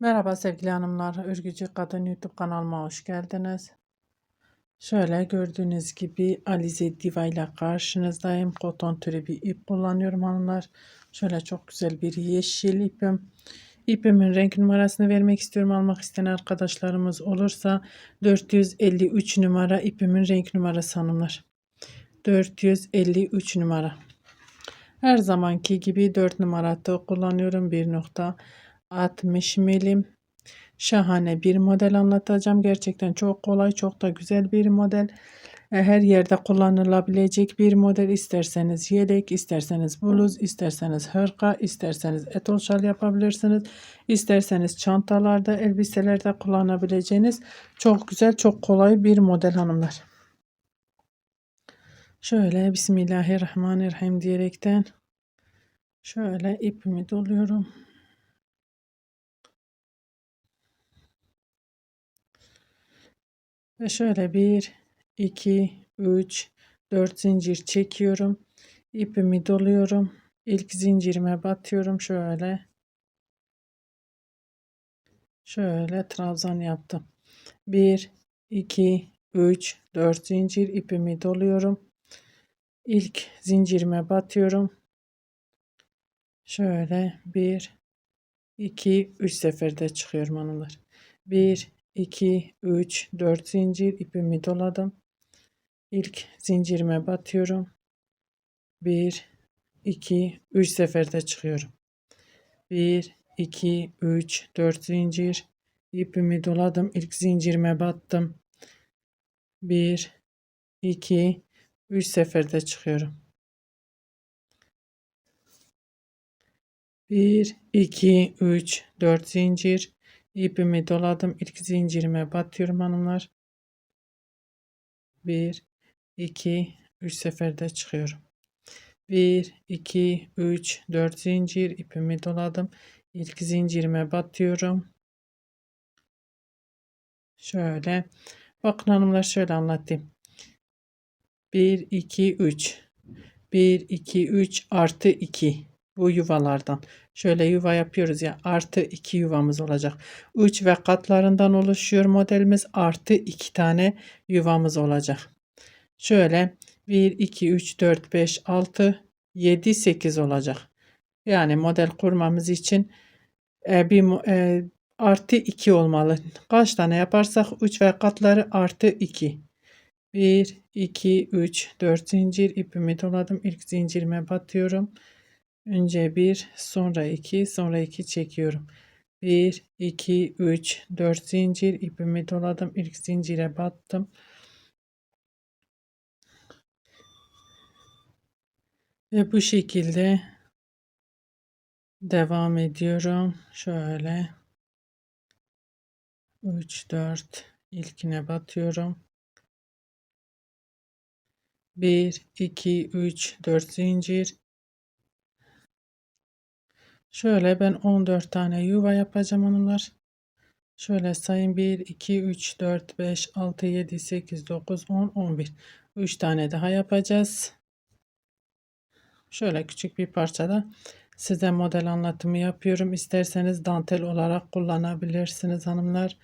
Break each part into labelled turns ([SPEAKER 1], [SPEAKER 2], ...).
[SPEAKER 1] Merhaba sevgili hanımlar, Örgücü Kadın YouTube kanalıma hoş geldiniz. Şöyle gördüğünüz gibi Alize Diva ile karşınızdayım. Koton türü bir ip kullanıyorum hanımlar. Şöyle çok güzel bir yeşil ipim. İpimin renk numarasını vermek istiyorum. Almak isteyen arkadaşlarımız olursa 453 numara ipimin renk numarası hanımlar. 453 numara. Her zamanki gibi 4 numarada kullanıyorum. 1.60 milim. Şahane bir model anlatacağım. Gerçekten çok kolay, çok da güzel bir model. E, Her yerde kullanılabilecek bir model. İsterseniz yelek, isterseniz bluz, isterseniz hırka, isterseniz etol şal yapabilirsiniz. İsterseniz çantalarda, elbiselerde kullanabileceğiniz çok güzel, çok kolay bir model hanımlar. Şöyle Bismillahirrahmanirrahim diyerekten şöyle ipimi doluyorum. Ve şöyle bir, iki, üç, dört zincir çekiyorum. İpimi doluyorum. İlk zincirime batıyorum şöyle. Şöyle trabzan yaptım. Bir, iki, üç, dört zincir ipimi doluyorum. İlk zincirime batıyorum. Şöyle bir, iki, üç seferde çıkıyorum hanımlar. Bir, 2, 3, 4 zincir ipimi doladım. İlk zincirime batıyorum. 1, 2, 3 seferde çıkıyorum. 1, 2, 3, 4 zincir ipimi doladım. İlk zincirime battım. 1, 2, 3 seferde çıkıyorum. 1, 2, 3, 4 zincir İpimi doladım. İlk zincirime batıyorum hanımlar. 1 2 3 seferde çıkıyorum. 1 2 3 4 zincir ipimi doladım. İlk zincirime batıyorum. Şöyle. Bakın hanımlar şöyle anlatayım. 1 2 3 1 2 3 artı 2 bu yuvalardan. Şöyle yuva yapıyoruz ya artı 2 yuvamız olacak. 3 ve katlarından oluşuyor modelimiz. Artı 2 tane yuvamız olacak. Şöyle 1, 2, 3, 4, 5, 6, 7, 8 olacak. Yani model kurmamız için e, bir e, artı 2 olmalı. Kaç tane yaparsak 3 ve katları artı 2. 1, 2, 3, 4 zincir ipimi doladım. İlk zincirime batıyorum. Önce 1, sonra 2, sonra 2 çekiyorum. 1, 2, 3, 4 zincir ipimi doladım. İlk zincire battım. Ve bu şekilde devam ediyorum. Şöyle 3, 4 ilkine batıyorum. 1, 2, 3, 4 zincir Şöyle ben 14 tane yuva yapacağım hanımlar. Şöyle sayın 1, 2, 3, 4, 5, 6, 7, 8, 9, 10, 11. 3 tane daha yapacağız. Şöyle küçük bir parçada size model anlatımı yapıyorum. İsterseniz dantel olarak kullanabilirsiniz hanımlar.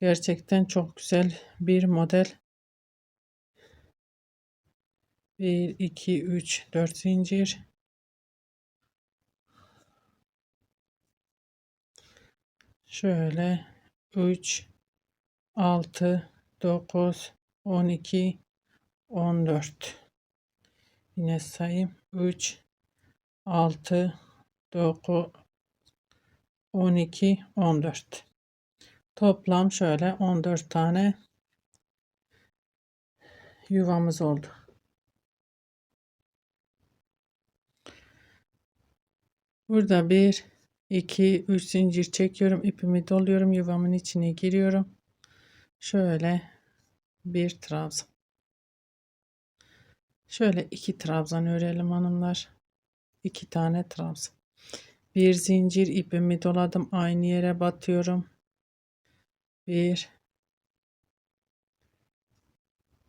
[SPEAKER 1] Gerçekten çok güzel bir model. 1, 2, 3, 4 zincir. Şöyle 3, 6, 9, 12, 14. Yine sayayım. 3, 6, 9, 12, 14. Toplam şöyle 14 tane yuvamız oldu. Burada bir 2 3 zincir çekiyorum ipimi doluyorum yuvamın içine giriyorum. Şöyle bir trabzan. Şöyle iki trabzan örelim hanımlar. İki tane trabzan. Bir zincir ipimi doladım aynı yere batıyorum. Bir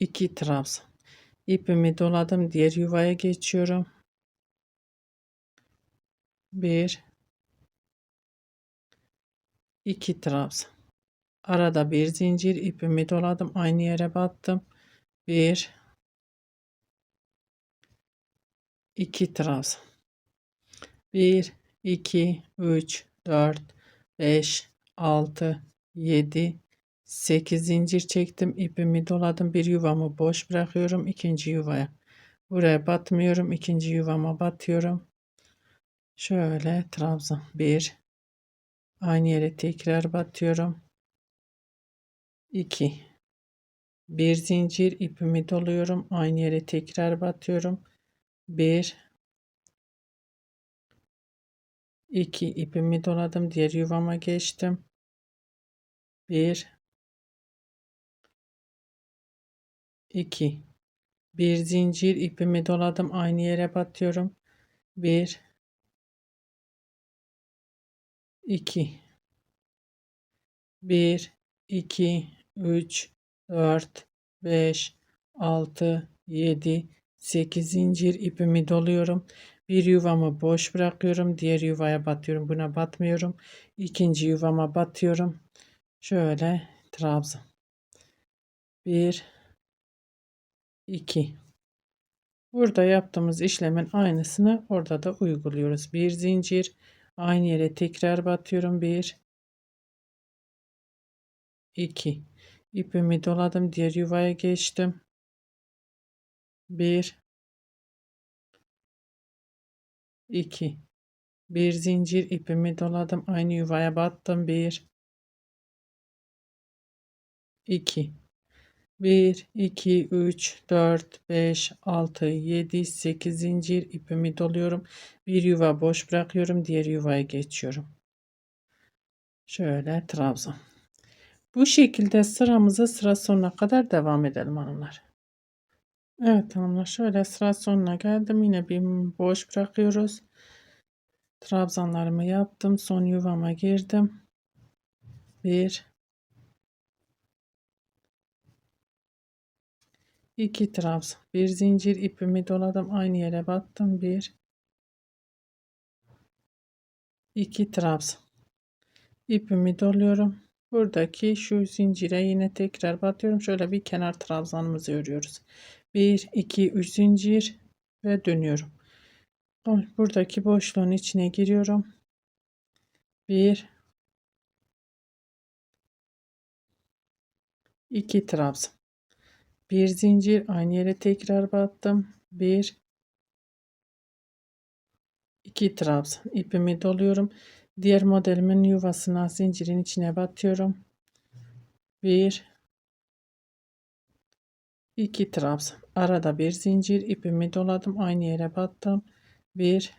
[SPEAKER 1] iki trabzan. İpimi doladım diğer yuvaya geçiyorum. Bir 2 trabzan. Arada bir zincir ipimi doladım. Aynı yere battım. 1 2 trabzan. 1 2 3 4 5 6 7 8 zincir çektim. ipimi doladım. Bir yuvamı boş bırakıyorum. ikinci yuvaya. Buraya batmıyorum. ikinci yuvama batıyorum. Şöyle trabzan. 1 Aynı yere tekrar batıyorum. 2 bir zincir ipimi doluyorum. Aynı yere tekrar batıyorum. 1 2 ipimi doladım. Diğer yuvama geçtim. 1 2 bir zincir ipimi doladım. Aynı yere batıyorum. 1 2 1 2 3 4 5 6 7 8 zincir ipimi doluyorum. Bir yuvamı boş bırakıyorum. Diğer yuvaya batıyorum. Buna batmıyorum. İkinci yuvama batıyorum. Şöyle trabzan. 1 2 Burada yaptığımız işlemin aynısını orada da uyguluyoruz. Bir zincir aynı yere tekrar batıyorum. 1 2 ipimi doladım. Diğer yuvaya geçtim. 1 2 bir zincir ipimi doladım. Aynı yuvaya battım. 1 2 1 2 3 4 5 6 7 8 zincir ipimi doluyorum. Bir yuva boş bırakıyorum. Diğer yuvaya geçiyorum. Şöyle trabzan. Bu şekilde sıramızı sıra sonuna kadar devam edelim hanımlar. Evet hanımlar şöyle sıra sonuna geldim. Yine bir boş bırakıyoruz. Trabzanlarımı yaptım. Son yuvama girdim. Bir. İki trabzan. Bir zincir ipimi doladım. Aynı yere battım. Bir. iki trabzan. İpimi doluyorum. Buradaki şu zincire yine tekrar batıyorum. Şöyle bir kenar trabzanımızı örüyoruz. 1 2 3 zincir ve dönüyorum. Buradaki boşluğun içine giriyorum. 1 2 trabzan. Bir zincir aynı yere tekrar battım. 1 2 trabzan. İpimi doluyorum. Diğer modelimin yuvasına zincirin içine batıyorum. 1 2 trabzan. Arada bir zincir ipimi doladım. Aynı yere battım. 1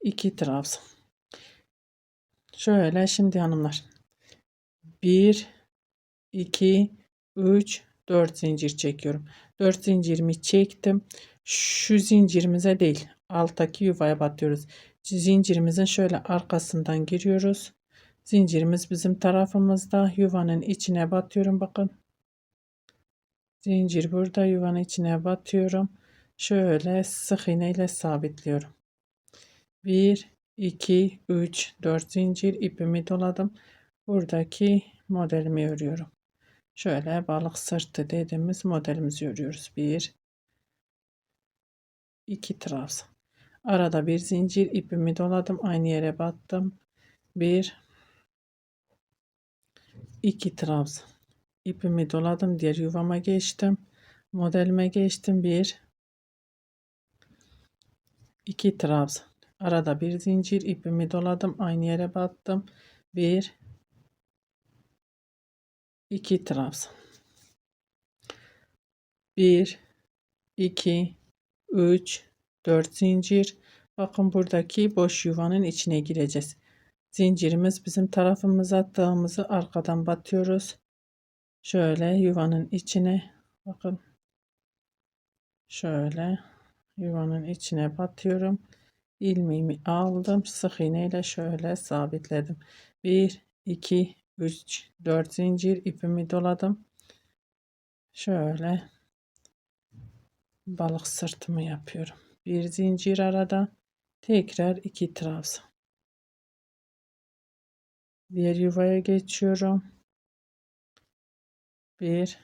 [SPEAKER 1] 2 trabzan. Şöyle şimdi hanımlar. 1 2 3 4 zincir çekiyorum. 4 zincirimi çektim. Şu zincirimize değil, alttaki yuvaya batıyoruz zincirimizin şöyle arkasından giriyoruz. Zincirimiz bizim tarafımızda. Yuvanın içine batıyorum. Bakın. Zincir burada. Yuvanın içine batıyorum. Şöyle sık iğne ile sabitliyorum. 1, 2, 3, 4 zincir ipimi doladım. Buradaki modelimi örüyorum. Şöyle balık sırtı dediğimiz modelimizi örüyoruz. 1, 2 trabzan. Arada bir zincir ipimi doladım. Aynı yere battım. Bir, iki trabzan. İpimi doladım. Diğer yuvama geçtim. Modelime geçtim. Bir, iki trabzan. Arada bir zincir ipimi doladım. Aynı yere battım. Bir, iki trabzan. Bir, iki, üç, 4 zincir. Bakın buradaki boş yuvanın içine gireceğiz. Zincirimiz bizim tarafımıza attığımızı arkadan batıyoruz. Şöyle yuvanın içine bakın. Şöyle yuvanın içine batıyorum. ilmeğimi aldım. Sık iğne ile şöyle sabitledim. 1 2 3 4 zincir ipimi doladım. Şöyle balık sırtımı yapıyorum bir zincir arada tekrar iki trabzan Diğer yuvaya geçiyorum. Bir,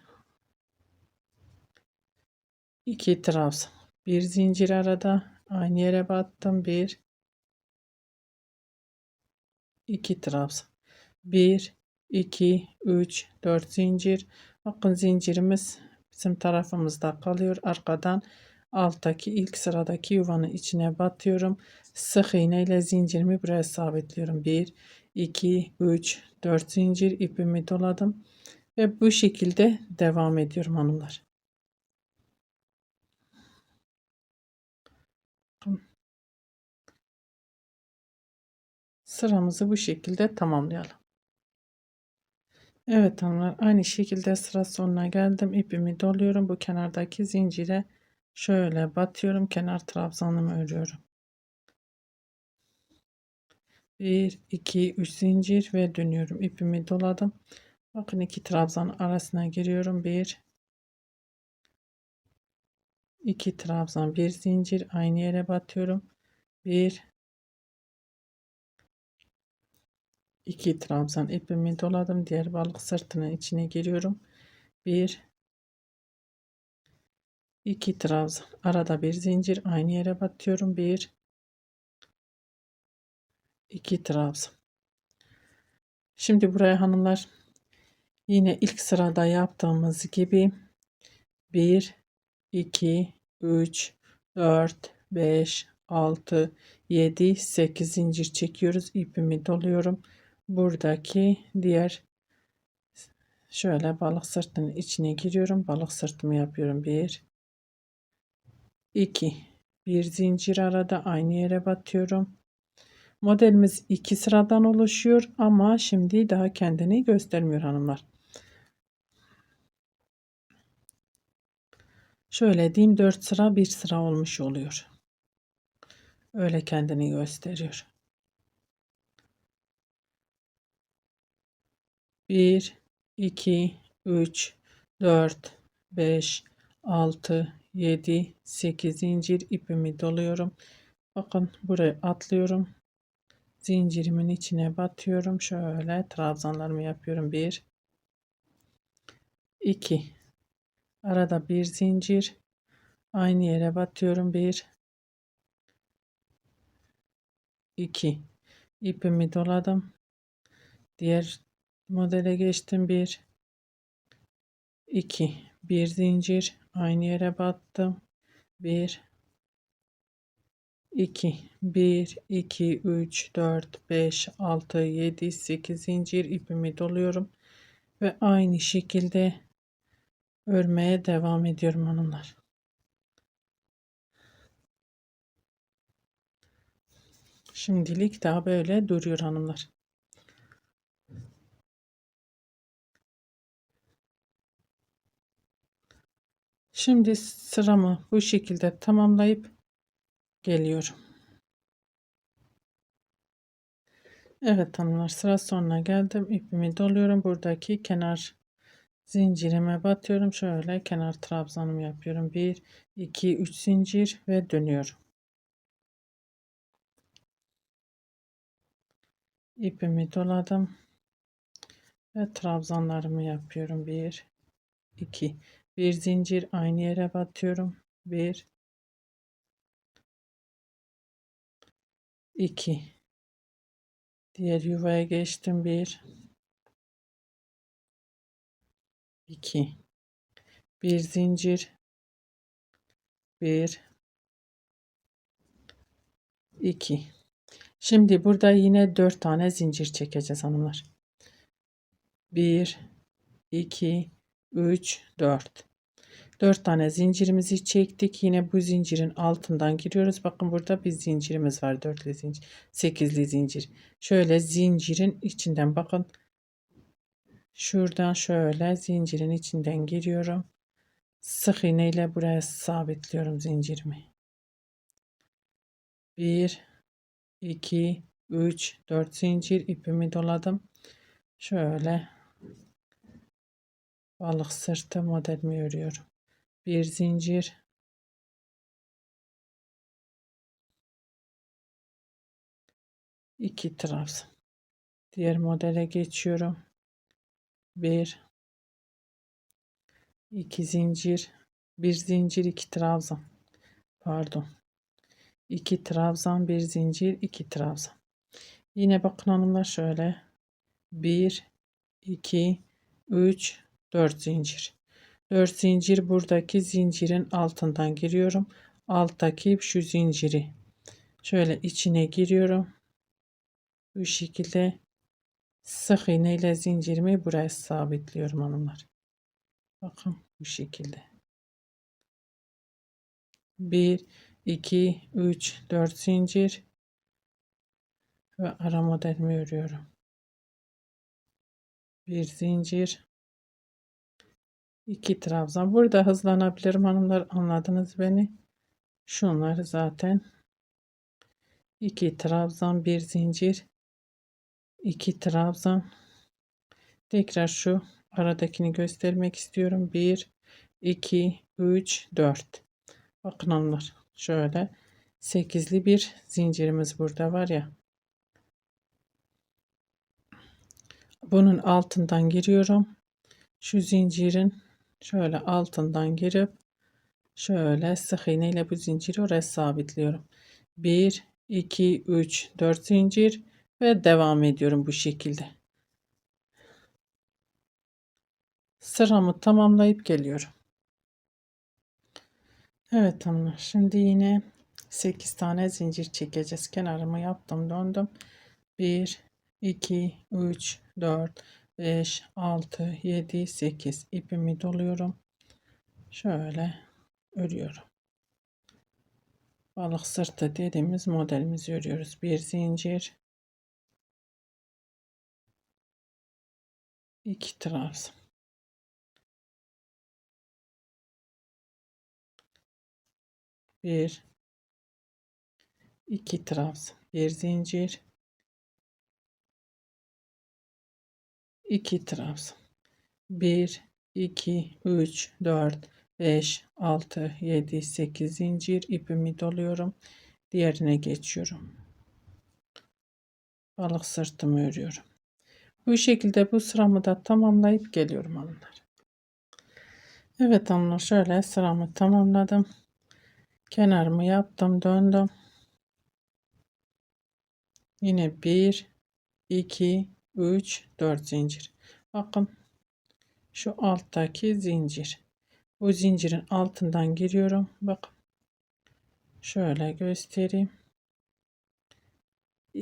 [SPEAKER 1] iki trabzan. Bir zincir arada aynı yere battım. Bir, iki trabzan. Bir, iki, üç, dört zincir. Bakın zincirimiz bizim tarafımızda kalıyor. Arkadan alttaki ilk sıradaki yuvanın içine batıyorum. Sık iğne ile zincirimi buraya sabitliyorum. 1, 2, 3, 4 zincir ipimi doladım. Ve bu şekilde devam ediyorum hanımlar. Sıramızı bu şekilde tamamlayalım. Evet hanımlar aynı şekilde sıra sonuna geldim. İpimi doluyorum. Bu kenardaki zincire şöyle batıyorum. Kenar trabzanımı örüyorum. 1 2 3 zincir ve dönüyorum. İpimi doladım. Bakın iki trabzan arasına giriyorum. 1 2 trabzan bir zincir aynı yere batıyorum. 1 2 trabzan ipimi doladım. Diğer balık sırtının içine giriyorum. 1 2 trabzan arada bir zincir aynı yere batıyorum. 1 2 trabzan. Şimdi buraya hanımlar yine ilk sırada yaptığımız gibi 1 2 3 4 5 6 7 8 zincir çekiyoruz. ipimi doluyorum. Buradaki diğer şöyle balık sırtının içine giriyorum. Balık sırtımı yapıyorum. 1 2 bir zincir arada aynı yere batıyorum. Modelimiz iki sıradan oluşuyor ama şimdi daha kendini göstermiyor hanımlar. Şöyle diyeyim 4 sıra bir sıra olmuş oluyor. Öyle kendini gösteriyor. 1 2 3 4 5 6 7 8 zincir ipimi doluyorum. Bakın buraya atlıyorum zincirimin içine batıyorum. Şöyle trabzanlarımı yapıyorum. 1 2 arada bir zincir aynı yere batıyorum. 1 2 ipimi doladım. Diğer modele geçtim. 1 2 bir zincir aynı yere battım. 1 2 1 2 3 4 5 6 7 8 zincir ipimi doluyorum ve aynı şekilde örmeye devam ediyorum hanımlar. Şimdilik daha böyle duruyor hanımlar. Şimdi sıramı bu şekilde tamamlayıp geliyorum. Evet hanımlar sıra sonuna geldim. İpimi doluyorum. Buradaki kenar zincirime batıyorum. Şöyle kenar trabzanımı yapıyorum. 1 2 3 zincir ve dönüyorum. İpimi doladım. Ve trabzanlarımı yapıyorum. 1 2 bir zincir aynı yere batıyorum. 1 2 diğer yuvaya geçtim. 1 2 bir zincir. 1 2 şimdi burada yine 4 tane zincir çekeceğiz hanımlar. 1 2 3 4 4 tane zincirimizi çektik. Yine bu zincirin altından giriyoruz. Bakın burada bir zincirimiz var. Dörtlü zincir. Sekizli zincir. Şöyle zincirin içinden bakın. Şuradan şöyle zincirin içinden giriyorum. Sık iğne ile buraya sabitliyorum zincirimi. 1 2 3 4 zincir ipimi doladım. Şöyle balık sırtı modelimi örüyorum bir zincir iki trabzan Diğer modele geçiyorum. 1 2 zincir, 1 zincir, 2 trabzan. Pardon. 2 trabzan, 1 zincir, 2 trabzan. Yine bakın hanımlar şöyle. 1 2 3 4 zincir. 4 zincir buradaki zincirin altından giriyorum. Alttaki şu zinciri şöyle içine giriyorum. Bu şekilde sık iğne ile zincirimi buraya sabitliyorum hanımlar. Bakın bu şekilde. 1 2 3 4 zincir ve ara modelimi örüyorum. Bir zincir 2 trabzan. Burada hızlanabilirim hanımlar. Anladınız beni. Şunlar zaten 2 trabzan, bir zincir, 2 trabzan. Tekrar şu aradakini göstermek istiyorum. 1 2 3 4. Bakın hanımlar. Şöyle 8'li bir zincirimiz burada var ya. Bunun altından giriyorum. Şu zincirin şöyle altından girip şöyle sık iğne ile bu zinciri oraya sabitliyorum. 1 2 3 4 zincir ve devam ediyorum bu şekilde. Sıramı tamamlayıp geliyorum. Evet hanımlar şimdi yine 8 tane zincir çekeceğiz. Kenarımı yaptım döndüm. 1 2 3 4 5 6 7 8 ipimi doluyorum. Şöyle örüyorum. Balık sırtı dediğimiz modelimizi örüyoruz. Bir zincir, iki trabzan. Bir, iki trabzan, bir zincir, iki trabzan. Bir, iki, üç, dört, 5, 6, 7, 8 zincir ipimi doluyorum. Diğerine geçiyorum. Balık sırtımı örüyorum. Bu şekilde bu sıramı da tamamlayıp geliyorum hanımlar. Evet hanımlar şöyle sıramı tamamladım. Kenarımı yaptım döndüm. Yine 1, 2, 3, 4 zincir. Bakın şu alttaki zincir. Bu zincirin altından giriyorum. Bak. Şöyle göstereyim.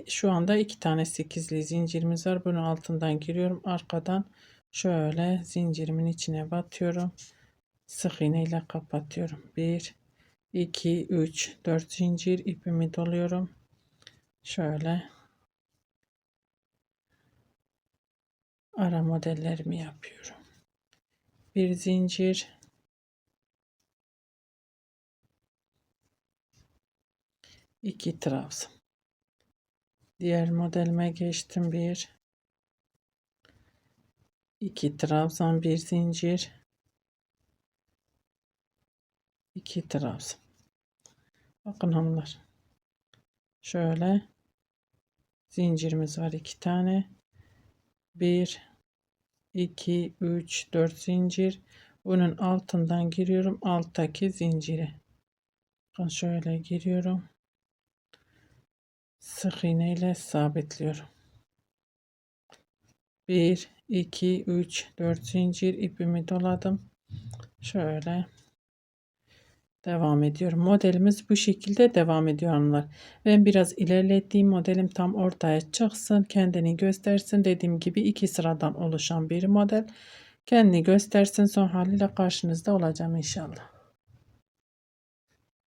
[SPEAKER 1] Şu anda iki tane sekizli zincirimiz var. Bunun altından giriyorum. Arkadan şöyle zincirimin içine batıyorum. Sık iğne ile kapatıyorum. 1 2 3 4 zincir ipimi doluyorum. Şöyle ara modellerimi yapıyorum. Bir zincir 2 trabzan. Diğer modelime geçtim. 1 2 trabzan, bir zincir. 2 trabzan. Bakın hanımlar. Şöyle zincirimiz var iki tane. 1 2 3 4 zincir. Bunun altından giriyorum alttaki zinciri. Bakın şöyle giriyorum sık iğne ile sabitliyorum. 1 2 3 4 zincir ipimi doladım. Şöyle devam ediyorum. Modelimiz bu şekilde devam ediyor hanımlar. Ben biraz ilerlettiğim modelim tam ortaya çıksın. Kendini göstersin. Dediğim gibi iki sıradan oluşan bir model. Kendini göstersin. Son haliyle karşınızda olacağım inşallah.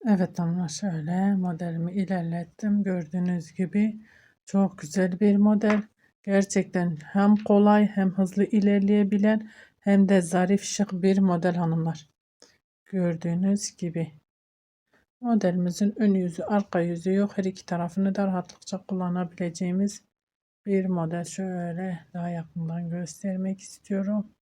[SPEAKER 1] Evet ama şöyle modelimi ilerlettim. Gördüğünüz gibi çok güzel bir model. Gerçekten hem kolay hem hızlı ilerleyebilen hem de zarif şık bir model hanımlar. Gördüğünüz gibi. Modelimizin ön yüzü arka yüzü yok. Her iki tarafını da rahatlıkça kullanabileceğimiz bir model. Şöyle daha yakından göstermek istiyorum.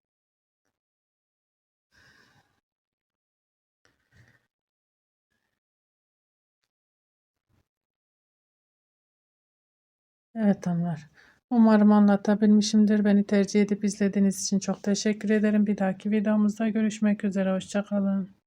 [SPEAKER 1] Evet hanımlar. Umarım anlatabilmişimdir. Beni tercih edip izlediğiniz için çok teşekkür ederim. Bir dahaki videomuzda görüşmek üzere. Hoşçakalın.